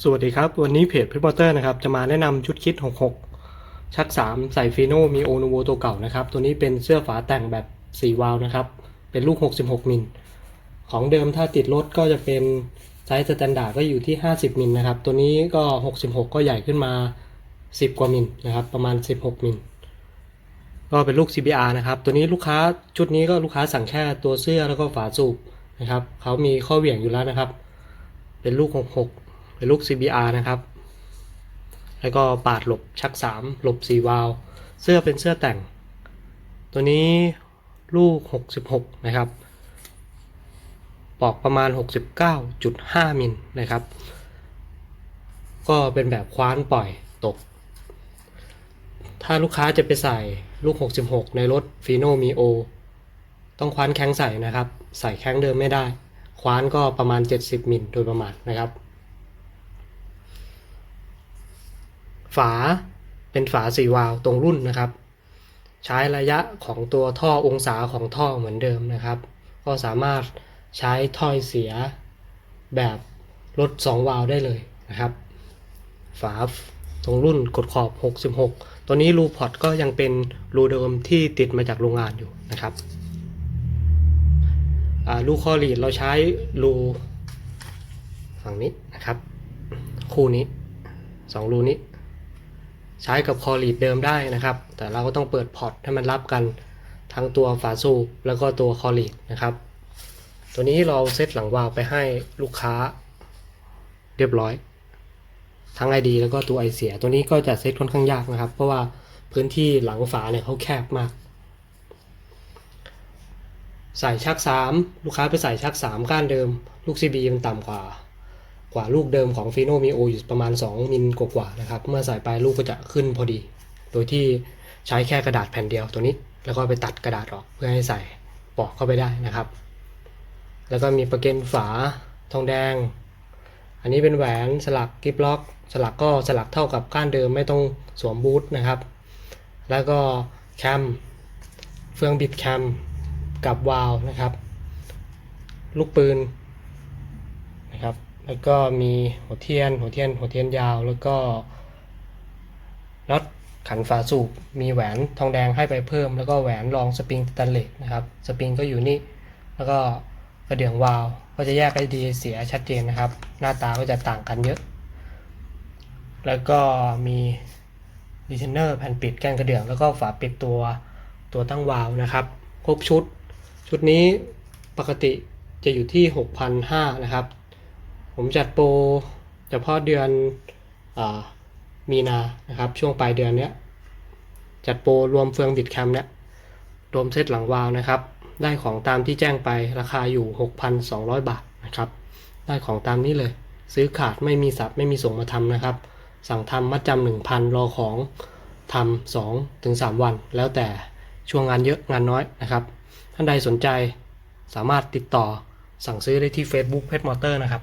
สวัสดีครับ วันนี้เพจพิมอเตอร์นะครับ จะมาแนะนำชุดคิด 66 ชัก 3 ใส่ฟีโนมีโอนูโวตัวเก่านะครับ ตัวนี้เป็นเสื้อฝาแต่งแบบ 4 วาล์วนะครับ เป็นลูก 66 มิล ของเดิมถ้าติดรถก็จะเป็นไซส์สแตนดาร์ดก็อยู่ที่ 50 มิลนะครับ ตัวนี้ก็ 66 ก็ใหญ่ขึ้นมา 10 กว่ามิลนะครับ ประมาณ 16 มิล ก็เป็นลูก CBR นะครับ ตัวนี้ลูกค้าชุดนี้ก็ลูกค้าสั่งแค่ตัวเสื้อแล้วก็ฝาสูบนะครับ เขามีข้อเหวี่ยงอยู่แล้วนะครับ เป็นลูก 66 เป็นลูก CBR นะครับ แล้วก็ปาดหลบชัก 3 หลบ 4 วาล์วเสื้อเป็นเสื้อแต่ง ตัวนี้ลูก 66 นะครับ ปอกประมาณ 69.5 มิลนะครับ ก็เป็นแบบคว้านปล่อยตก ถ้าลูกค้าจะไปใส่ลูก 66 ในรถฟีโนมีโอต้องคว้านแข้งใส่นะครับ ใส่แข้งเดิมไม่ได้ คว้านก็ประมาณ 70มิลโดยประมาณนะครับ ฝาเป็นฝาสีวาล์วตรงรุ่นนะครับ ใช้ระยะของตัวท่อองศาของท่อเหมือนเดิมนะครับ ก็สามารถใช้ถ้อยเสียแบบรถ2วาล์วได้เลยนะครับ ฝาตรงรุ่นกดขอบ 66 ตัวนี้รูพอร์ตก็ยังเป็นรูเดิมที่ติดมาจากโรงงานอยู่นะครับรูคอลีดเราใช้รูฝั่งนี้นะครับ คู่นี้สองรูนี้ ใช้กับคอลีดเดิมได้นะครับ แต่เราก็ต้องเปิดพอร์ตให้มันรับกันทั้งตัวฝาสูบแล้วก็ตัวคอลีดนะครับ ตัวนี้เราเซตหลังวาล์วไปให้ลูกค้าเรียบร้อย ทั้ง ID แล้วก็ตัวไอเสีย ตัวนี้ก็จะเซตค่อนข้างยากนะครับ เพราะว่าพื้นที่หลังฝาเนี่ยเขาแคบมากใส่ชัก 3 ลูกค้าไปใส่ชัก 3 ก้านเดิม ลูก CB มันต่ำกว่า กว่าลูกเดิมของฟีโนมีโออยู่ประมาณ 2 มิลกว่าๆนะครับ เมื่อใส่ไปลูกก็จะขึ้นพอดี โดยที่ใช้แค่กระดาษแผ่นเดียวตัวนี้ แล้วก็ไปตัดกระดาษออกเพื่อให้ใส่ปอกเข้าไปได้นะครับ แล้วก็มีประเก็นฝาทองแดง อันนี้เป็นแหวนสลักกิฟล็อก สลักก็สลักเท่ากับก้านเดิมไม่ต้องสวมบูทนะครับ แล้วก็แคมเฟืองบิดแคมกับวาล์วนะครับ ลูกปืนนะครับ แล้วก็มีหัวเทียน หัวเทียน หัวเทียนยาว แล้วก็น็อตขันฝาสูบ มีแหวนทองแดงให้ไปเพิ่ม แล้วก็แหวนรองสปริงสแตนเลสนะครับ สปริงก็อยู่นี่ แล้วก็กระเดื่องวาล์วก็จะแยกไอดีเสียชัดเจนนะครับ หน้าตาก็จะต่างกันเยอะ แล้วก็มีดีเทนเนอร์แผ่นปิดแกนกระเดื่องแล้วก็ฝาปิดตัวตัวตั้งวาล์วนะครับ ครบชุด ชุดนี้ปกติจะอยู่ที่ 6,500นะครับ ผมจัดโปรเฉพาะเดือนอมีนานะครับ ช่วงปลายเดือนเนี้ย จัดโปรรวมเฟืองบิดแคมเนี้ยรวมเซตหลังวาวนะครับ ได้ของตามที่แจ้งไปราคาอยู่ 6,200 บาทนะครับ ได้ของตามนี้เลย ซื้อขาดไม่มีสับไม่มีส่งมาทำนะครับ สั่งทำมัดจำหนึ่งพันรอของทำสองถึงสามวัน แล้วแต่ช่วงงานเยอะงานน้อยนะครับ ท่านใดสนใจสามารถติดต่อสั่งซื้อได้ที่ Facebook Pet Motor นะครับ